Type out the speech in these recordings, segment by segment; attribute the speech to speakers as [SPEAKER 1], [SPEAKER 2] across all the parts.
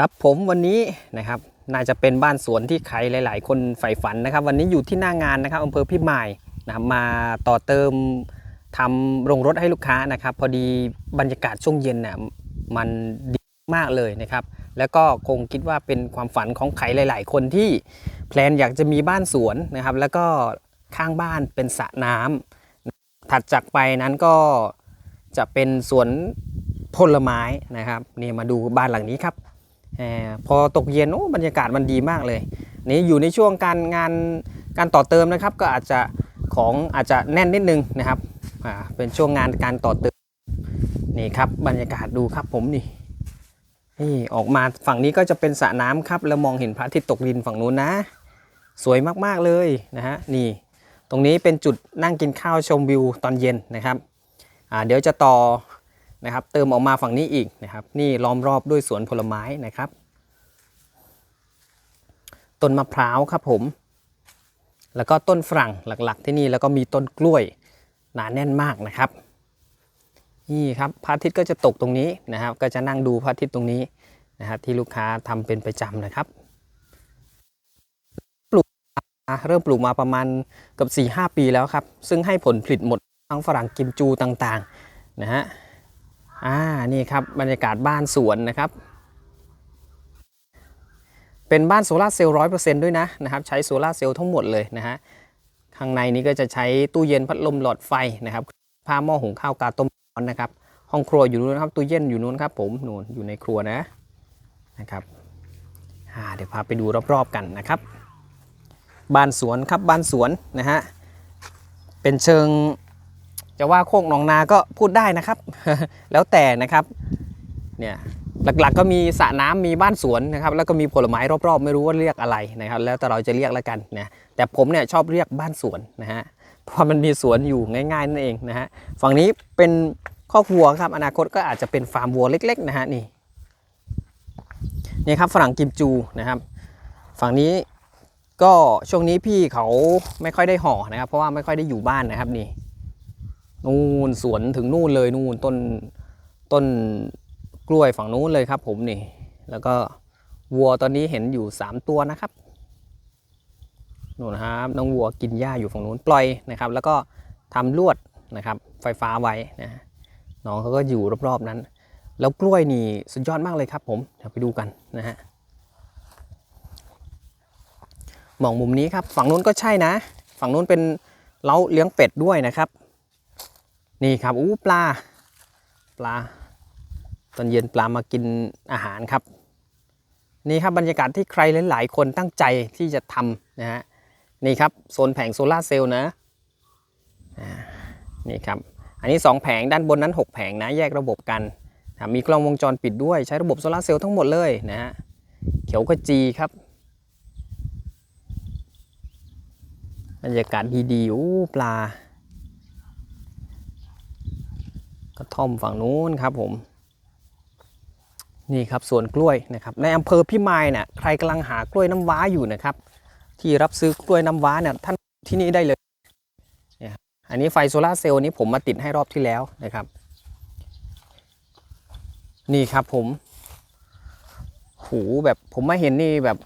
[SPEAKER 1] ครับผมวันนี้นะครับน่าจะเป็นบ้านสวนที่ใครหลาย ๆ คนใฝ่ฝันนะครับ วันนี้อยู่ที่หน้างานนะครับอำเภอพิมายนะครับมาต่อเติมทำโรงรถให้ลูกค้านะครับ พอดีบรรยากาศช่วงเย็นน่ะมันดีมากเลยนะครับ แล้วก็คงคิดว่าเป็นความฝันของใครหลาย ๆ คนที่แพลนอยากจะมีบ้านสวนนะครับ แล้วก็ข้างบ้านเป็นสระน้ำถัดจากไปนั้นก็จะเป็นสวนผลไม้นะครับนี่มาดูบ้านหลังนี้ครับ พอตกเย็นโอ้บรรยากาศมันดีมากเลยนี่อยู่ในช่วงการงานการต่อเติมนะครับ ก็อาจจะของอาจจะแน่นนิดนึงนะครับเป็นช่วงงานการต่อเติมนี่ครับบรรยากาศดูครับผมนี่นี่ออกมาฝั่งนี้ก็จะเป็นสระน้ำครับ แล้วมองเห็นพระอาทิตย์ตกดินฝั่งนู้นนะ สวยมากๆเลยนะฮะนี่ ตรงนี้เป็นจุดนั่งกินข้าวชมวิวตอนเย็นนะครับเดี๋ยวจะต่อ นะครับ เติมออกมาฝั่งนี้อีกนะครับ นี่ล้อมรอบด้วยสวนผลไม้นะครับ ต้นมะพร้าวครับผม แล้วก็ต้นฝรั่งหลักๆ ที่นี่แล้วก็มีต้นกล้วยหนาแน่นมากนะครับ นี่ครับพระอาทิตย์ก็จะตกตรงนี้นะครับ ก็จะนั่งดูพระอาทิตย์ตรงนี้นะครับที่ลูกค้าทำเป็นประจำนะครับปลูกเริ่มปลูกมาประมาณเกับ4 5 ปีแล้วครับ ซึ่งให้ผลผลิตหมดทั้งฝรั่งกิมจูต่างๆนะฮะ อ่านี่ครับบรรยากาศบ้านสวนนะครับ เป็นบ้านโซลาร์เซลล์ร้อยเปอร์เซ็นต์ด้วยนะนะครับ ใช้โซลาร์เซลล์ทั้งหมดเลยนะฮะข้างในนี้ก็จะใช้ตู้เย็นพัดลมหลอดไฟนะครับผ้าหม้อหุงข้าวกาต้มร้อนนะครับ ห้องครัวอยู่นู้นครับตู้เย็นอยู่นู้นครับผมนู่นอยู่ในครัวนะนะครับเดี๋ยวพาไปดูรอบๆกันนะครับ บ้านสวนครับบ้านสวนนะฮะเป็นเชิง จะว่าโคกหนองนาก็พูดได้นะครับ แล้วแต่นะครับเนี่ยหลักๆ ก็มีสระน้ำมีบ้านสวนนะครับแล้วก็มีผลไม้รอบๆ ไม่รู้ว่าเรียกอะไรนะครับ แล้วแต่เราจะเรียกแล้วกันนะแต่ผมเนี่ยชอบเรียกบ้านสวนนะฮะเพราะมันมีสวนอยู่ง่ายๆนั่นเองนะฮะฝั่งนี้เป็นครอบครัวครับอนาคตก็อาจจะเป็นฟาร์มวัวเล็ก ๆ นะฮะนี่นี่ครับฝรั่งกิมจูนะครับ ฝั่งนี้ก็ช่วงนี้พี่เขาไม่ค่อยได้ห่อนะครับ เพราะว่าไม่ค่อยได้อยู่บ้านนะครับนี่ นู่นสวนถึงนู่นเลยนู่นต้นต้นกล้วยฝั่งนู้นเลยครับ ผมนี่ แล้วก็วัวตอนนี้เห็นอยู่ 3 ตัวนะครับนู่นนะครับน้องวัวกินหญ้าอยู่ฝั่งนู้นปล่อยนะครับ แล้วก็ทำลวดนะครับไฟฟ้าไว้นะน้องเขาก็อยู่รอบๆนั้น แล้วกล้วยนี่สุดยอดมากเลยครับ ผมเดี๋ยวไปดูกันนะฮะมองมุมนี้ครับ ฝั่งนู้นก็ใช่นะ ฝั่งนู้นเป็นเล้าเลี้ยงเป็ดด้วยนะครับ นี่ครับอู้ปลา ปลา ตอนเย็นปลามากินอาหารครับ นี่ครับบรรยากาศที่ใครหลาย ๆ คนตั้งใจที่จะทำนะฮะนี่ครับโซนแผงโซลาเซลล์นะอ่านี่ครับ อันนี้ 2 แผงด้านบนนั้น 6 แผงนะแยกระบบกันมีกล้องวงจรปิดด้วยใช้ระบบโซลาเซลล์ทั้งหมดเลยนะฮะเขียวขจีครับบรรยากาศดีๆอู้ปลา กระ ท่อมฝั่งนู้นครับผมนี่ครับสวนกล้วยนะครับในอำเภอพิมายเนี่ยใครกำลังหากล้วยน้ำว้าอยู่นะครับ ที่รับซื้อกล้วยน้ำว้าเนี่ยท่านที่นี่ได้เลยเนี่ยอันนี้ไฟโซลาเซลล์นี้ผมมาติดให้รอบที่แล้วนะครับ นี่ครับผมหูแบบผมมาเห็นนี่แบบ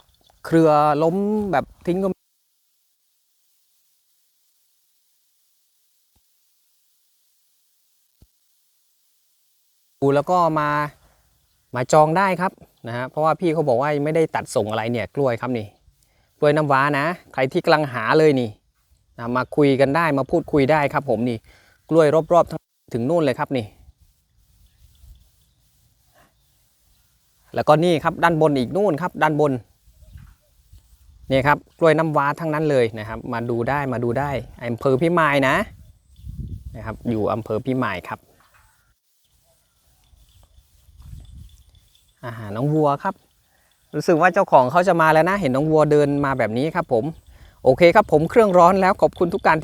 [SPEAKER 1] เครือล้มแบบทิ้งก็ ดูแล้วก็มามาจองได้ครับนะฮะเพราะว่าพี่เขาบอกว่าไม่ได้ตัดส่งอะไรเนี่ยกล้วยครับนี่กล้วยน้ำว้านะ ใครที่กำลังหาเลยนี่นะมาคุยกันได้มาพูดคุยได้ครับ ผมนี่กล้วยรอบๆทั้งถึงนู่นเลยครับนี่ แล้วก็นี่ครับด้านบนอีกนู่นครับด้านบนนี่ครับกล้วยน้ำว้าทั้งนั้นเลยนะครับ มาดูได้มาดูได้อำเภอพิมายนะนะครับอยู่อำเภอพิมายครับ อาหารน้องวัวครับ รู้สึกว่าเจ้าของเขาจะมาแล้วนะ เห็นน้องวัวเดินมาแบบนี้ครับผม โอเคครับผมเครื่องร้อนแล้วขอบคุณทุกการ